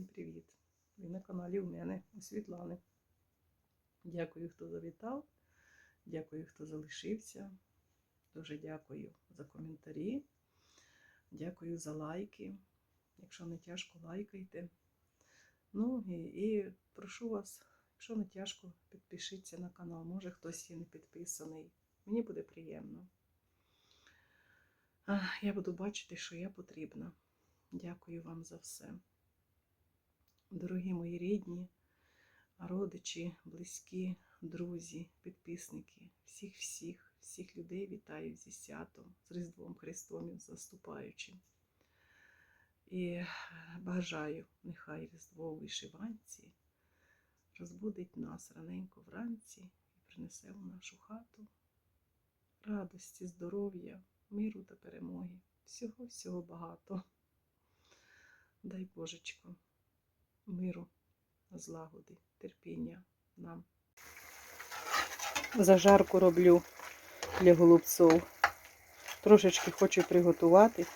Всім привіт! Ви на каналі у мене у Світлани. Дякую, хто завітав. Дякую, хто залишився. Дуже дякую за коментарі. Дякую за лайки. Якщо не тяжко, лайкайте. Ну і, і прошу вас, якщо не тяжко, підпишіться на канал. Може хтось є не підписаний. Мені буде приємно. Я буду бачити, що я потрібна. Дякую вам за все. Дорогі мої рідні, родичі, близькі, друзі, підписники, всіх, всіх, всіх людей вітаю зі святом, з Різдвом Христом заступаючим. І бажаю, нехай Різдво у вишиванці розбудить нас раненько вранці і принесе в нашу хату радості, здоров'я, миру та перемоги. Всього, всього багато. Дай Божечко, миру, злагоди, терпіння нам. Зажарку роблю для голубців. Трошечки хочу приготувати,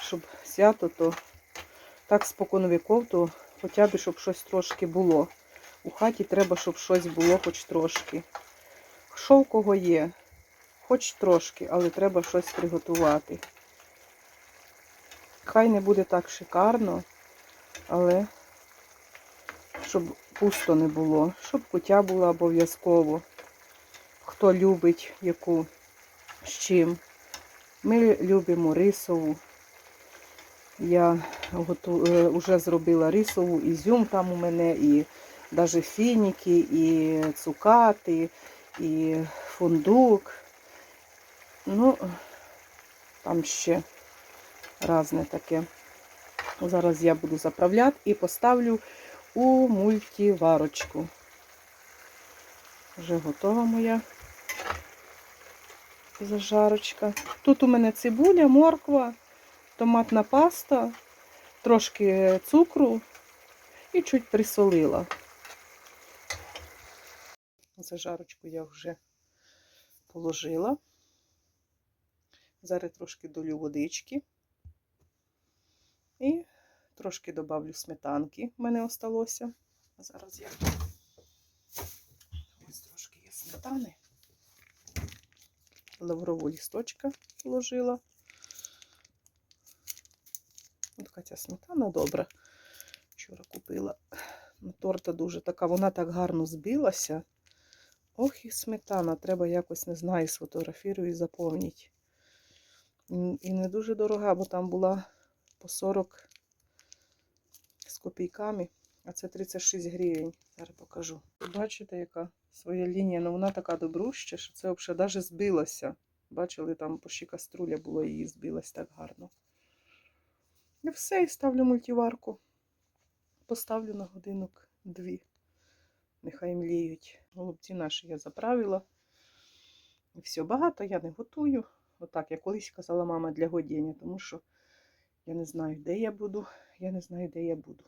щоб свято то так спокон віков, то хоча б, щоб щось трошки було. У хаті треба, щоб щось було хоч трошки. Що в кого є, хоч трошки, але треба щось приготувати. Хай не буде так шикарно, але щоб пусто не було, щоб кутя була обов'язково. Хто любить яку з чим. Ми любимо рисову. Я е, вже зробила рисову, ізюм там у мене, і навіть фініки, і цукати, і фундук. Ну, там ще різне таке. Зараз я буду заправляти і поставлю у мультиварочку. Вже готова моя зажарочка. Тут у мене цибуля, морква, томатна паста, трошки цукру і чуть присолила. Зажарочку я вже положила. Зараз трошки долю водички. І трошки добавлю сметанки. У мене осталося. Зараз я ось трошки є сметани. Лаврового лісточка положила. Ось така ця сметана добра. Вчора купила. Ну, Торта дуже така, вона так гарно збилася. Ох, і сметана. Треба якось, не знаю, сфотографірую і заповнити. І не дуже дорога, бо там була по 40 з копійками, а це 36 гривень. Зараз покажу. Бачите, яка своя лінія, ну вона така добруща, що це взагалі навіть збилося. Бачили, там почти каструля була, її збилась так гарно. І все, і ставлю мультиварку. Поставлю на годинок дві. Нехай мліють. Голубці наші я заправила. І все, багато я не готую. Отак, я колись казала мама для годіння, тому що я не знаю, де я буду, я не знаю, де я буду.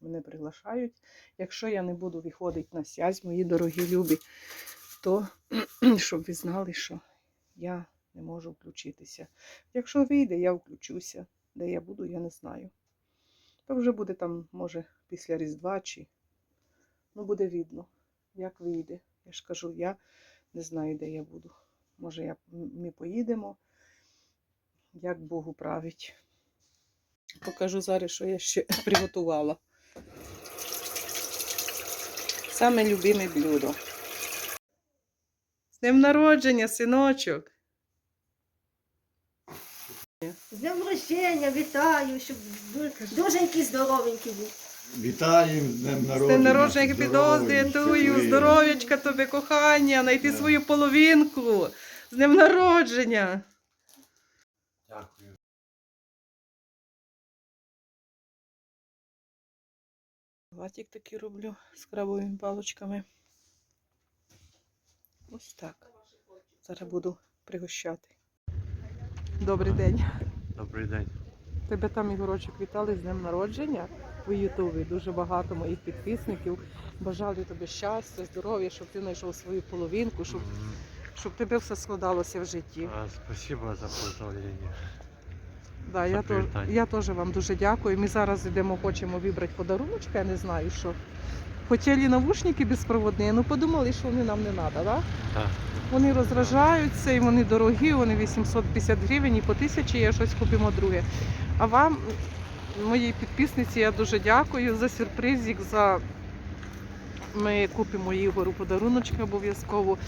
Мене приглашають. Якщо я не буду виходити на сязь, мої дорогі любі, то щоб ви знали, що я не можу включитися. Якщо вийде, я включуся. Де я буду, я не знаю. То вже буде там, може, після Різдва чи ну, буде видно, як вийде. Я ж кажу, я не знаю, де я буду. Може, я, ми поїдемо, як Богу править. Покажу зараз, що я ще приготувала. Саме любиме блюдо. З днем народження, синочок! З днем рождення, вітаю, щоб дуже здоровенький був. Вітаємо з днем З народження. днем народження здоров'я, підоздую, здоров'ячка тобі, кохання, знайти свою половинку. З днем народження! Латик такий роблю з крабовими палочками. Ось так. Зараз буду пригощати. Добрий день. Добрий день. Тебе там Ігорочок вітали з днем народження у Ютубі. Дуже багато моїх підписників. Бажали тобі щастя, здоров'я, щоб ти знайшов свою половинку, щоб, щоб тебе все складалося в житті. а, Спасибо за поздравление. Да, я, теж, я теж вам дуже дякую. Ми зараз йдемо, хочемо вибрати подаруночки, я не знаю, що. Хотіли навушники безпроводні, ну подумали, що вони нам не треба, да? Так. Вони розражаються і вони дорогі, вони 850 гривень і по тисячі я щось купимо друге. А вам, моїй підписниці, я дуже дякую за сюрпризик, за ми купимо Ігору подаруночки обов'язково.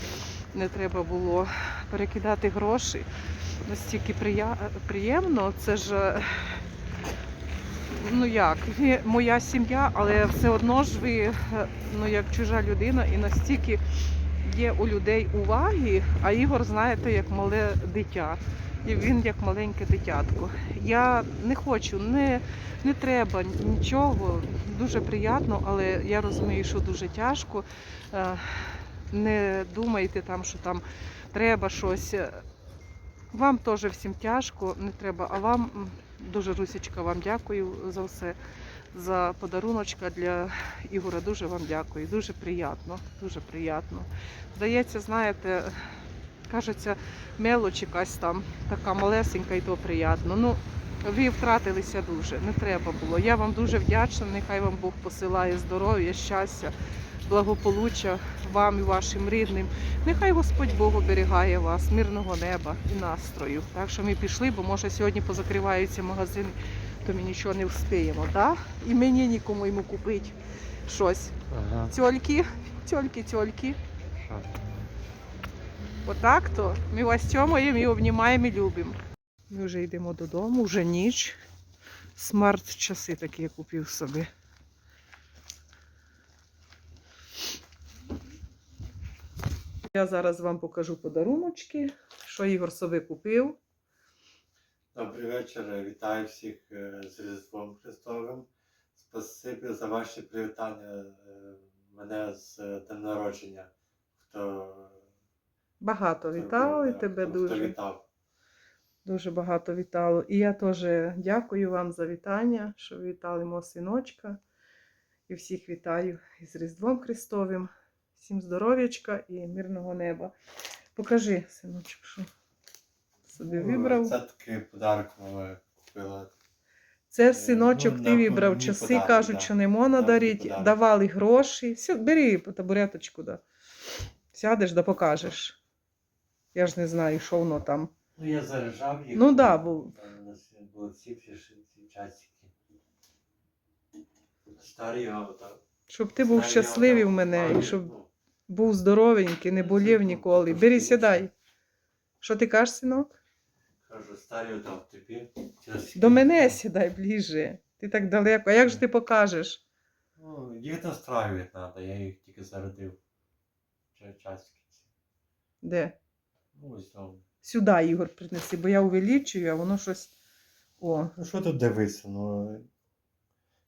Не треба було перекидати гроші. Настільки приємно. Це ж е, ну як, моя сім'я, але все одно ж ви е, ну як чужа людина і настільки є у людей уваги, а Ігор, знаєте, як мале дитя. І він як маленьке дитятко. Я не хочу, не, не треба нічого. Дуже приємно, але я розумію, що дуже тяжко. Не думайте там, що там треба щось. Вам теж всім тяжко, не треба. А вам дуже Русічка, вам дякую за все. За подаруночка для Ігора дуже вам дякую. Дуже приємно, дуже приємно. Здається, знаєте, кажеться, мелоч якась там така малесенька і то приємно. Ну, ви втратилися дуже, не треба було. Я вам дуже вдячна, нехай вам Бог посилає здоров'я, щастя, благополуччя вам і вашим рідним. Нехай Господь Бог оберігає вас, мирного неба і настрою. Так що ми пішли, бо може сьогодні позакриваються магазини, то ми нічого не вспіємо. Да? І мені нікому йому купити щось. Ага. Тьольки, тьольки, тьольки. Отак то. Ми вас тьомаємо і обнімаємо і любимо. Ми вже йдемо додому, вже ніч. Смарт-часи такі я купив собі. Я зараз вам покажу подаруночки, що Ігор собі купив. Добрий вечір. Вітаю всіх е, з Різдвом Христовим. Спасибі за ваші привітання е, мене з е, днем народження. Хто Багато хто- вітали тебе хто- дуже. Вітав. Дуже багато вітало. І я теж дякую вам за вітання, що вітали мого синочка. І всіх вітаю із Різдвом Христовим. Всім здоров'ячка і мирного неба. Покажи, синочок, що собі вибрав. Це такий подарок мама купила. Це синочок, ну, ти вибрав часи, подарок, кажуть, да. що не можна дарити. Давали гроші. Все, бери по табуреточку, да. Сядеш да покажеш. Я ж не знаю, що воно там. Ну, я заряджав їх. Ну да, бо- у нас були ці часики. Старі авто. Щоб ти був щасливий в мене, і щоб був здоровенький, не болів ніколи. Бери, сідай. Що ти кажеш, синок? Кажу, старі отак тобі. До мене сідай ближче. Ти так далеко. А як же ти покажеш? Ну, їх настраювати треба, я їх тільки зародив. Часики. Де? Ну, ось там. Сюди, Ігор, принеси, бо я увеличую, а воно щось. О. Ну що тут дивитися? Ну,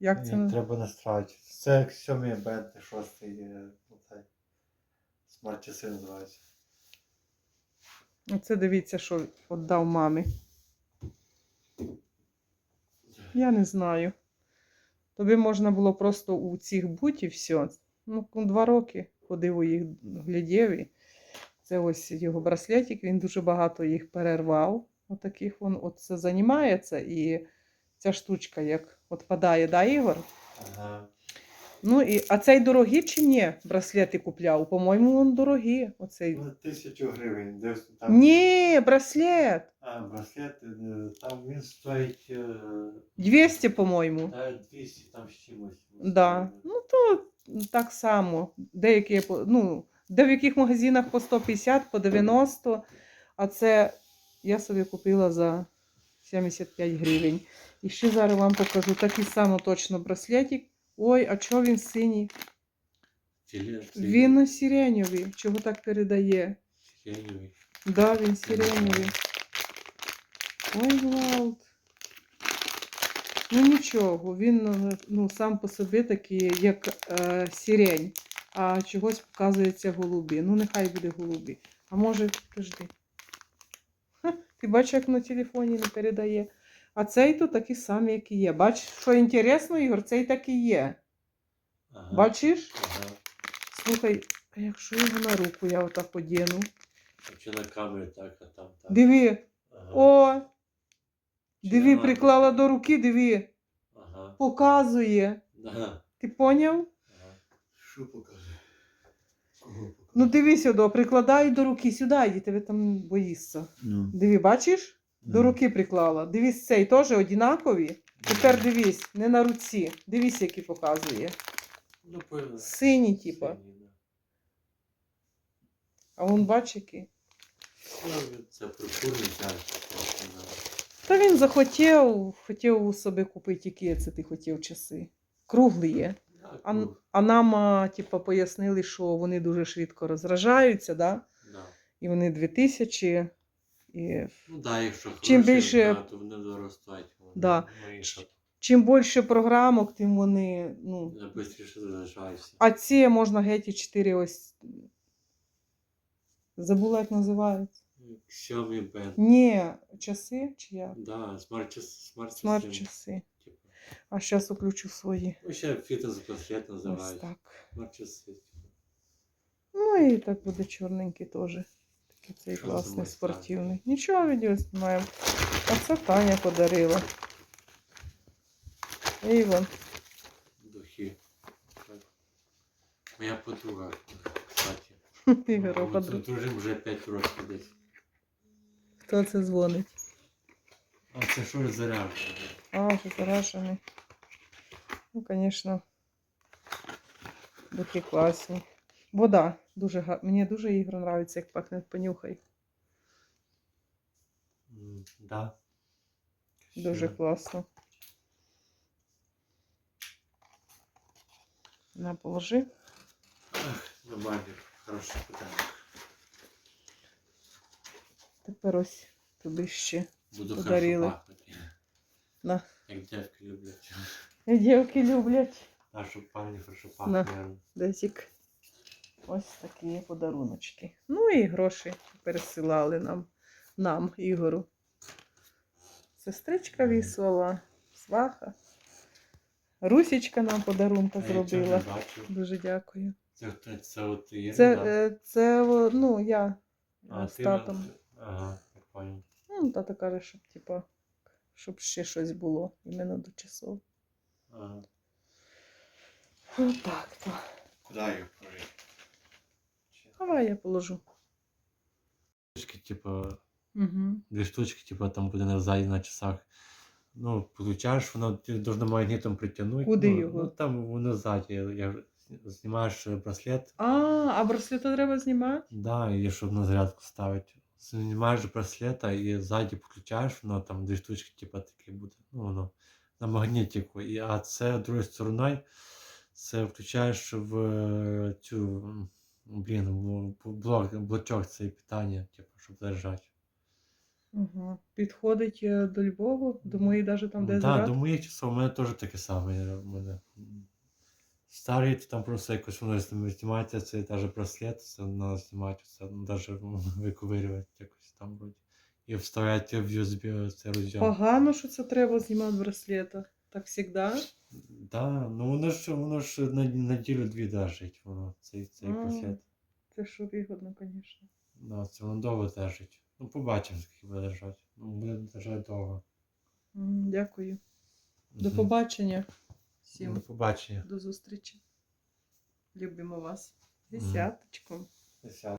Як це? треба настраювати. Це сьомий бенти, шостий. Е, Мать часи називається. Оце дивіться, що віддав мамі. Я не знаю. Тобі можна було просто у цих буті все. Ну, два роки ходив у їх глядів. І це ось його браслетик, він дуже багато їх перервав. Отаких він оце займається. І ця штучка як відпадає, да, Ігор? Ага. Ну, і, а цей дорогий чи ні? Браслети купляв? По-моєму, він дорогий. Оцей. Ну, тисячу гривень. Дивись, там... Ні, браслет. А, браслет, е, там він стоїть е, 200, по-моєму. та 200 там з чимось. Да. Ну то так само. Деякі, по- ну, де в яких магазинах по 150, по 90, а це я собі купила за 75 гривень. І ще зараз вам покажу такий само точно браслетик. Ой, а чого він синій? Він сиреньовий. Чого так передає? Сиреневий. Да, він сиреньовий. Ой, Гвалт. Ну нічого, він е, ну, сам по собі такий, як е, сірень, а чогось показується голубі. Ну, нехай буде голубі. А може, подожди. Ха, ти бачиш, як на телефоні не передає. А цей то такий самий, як і є. Бачиш, що інтересно, Ігор, цей так і є. Ага. Бачиш? Ага. Слухай, а якщо його на руку я отак одіну? Чи на камері так, а там так. Диви, Ага. О! Чи Диви, приклала до руки, диви, Ага. показує. Да. Ти поняв? Ага. Що? Кого покаже? Ну дивись сюди, прикладай до руки, сюди йди, тебе там боїшся. Ну. Диви, бачиш? До руки приклала. Дивись, цей теж однакові. Тепер дивись, не на руці. Дивись, які показує. Ну, певно. Сині, типа. А вон бач які. Ну, це прикольно, так. Та він захотів, хотів собі купити, які це ти хотів часи. Круглі є. А, а нам, а, типа, пояснили, що вони дуже швидко розражаються, да? Да. і вони 2000. І Ну да, якщо Чим хороші, більше- да, то вони доростають. Вони, Да. чим більше програмок, тим вони. Ну, швидше залишаються. а ці можна геть і 4 ось. Забула, як називається. Xiaomi Band. Ні, часи чи як? Да, смарт-час. Смарт Смарт-часи. А зараз включу свої. Ну, ще фітнес-браслет Ось так. Смарт-часи. Ну і так буде чорненький теж. Такий цей Що класний за спортивний. Нічого відео знімаємо. А це Таня подарила. Іван. Духи. Так. Моя подруга, кстати. Ігоря Ми подруга. Дружимо вже 5 років десь. Хто це дзвонить? А це що заряджено? А, що заражений. Ну, звісно, духи класні. Вода дуже га... Мені дуже ігра подобається, як пахне понюхай. М, Да. Дуже Ще. класно. На, положи. Нормально, хороше питання. Тепер ось тобі ще. Буду Подарили. хорошо пахнути. На. Як дівки люблять. Дівки люблять. А щоб парні хорошо На. пахли. Десік. Ось такі подаруночки. Ну і гроші пересилали нам, нам, Ігору. Сестричка вислала, сваха. Русічка нам подарунка А зробила. Дуже дякую. Це хто? Це от Ірина? Це, да? е, це ну, я А, з ти татом. на- Ага, я понял. Ну, тато каже, щоб, типа, щоб ще щось було іменно до часов. Ага. Отак то. Куди її положити? Давай я положу. Штучки, типа, Угу. дві штучки, типа, там буде на ззаді на часах. Ну, получаєш, воно ти должно магнітом притягнути. Куди ну, його? Ну, там воно ззаді. Я, знімаєш е, браслет, А, а браслета треба знімати? да, і щоб на зарядку ставити. Знімаєш браслета і ззаді підключаєш, воно там дві штучки, типа, такі буде. Ну, воно на магнітику. І, а це другою стороною, це включаєш в е, цю, блін, в блок, блочок цей питання, типу, щоб заряджати. Угу. Підходить е, до Львову, до моєї навіть там, де Так, заряд. до моїх часов у мене теж таке саме. У мене. Старий, то там просто якось воно знімається, це навіть браслет, це треба знімати, це навіть виковирювати якось там вроді. І вставляти в USB це розйом. Погано, що це треба знімати браслета. Так завжди. Да, ну воно ж воно ж на неділю дві держить, воно, цей, цей А. Це що вигодно, звісно. Да, це воно довго держить. Ну, побачимо, скільки буде держати. Ну, буде держати довго. М, Дякую. До Мгм. побачення. До Всім побачення. до зустрічі. Любимо вас. Мгм. Десяточком. Десят.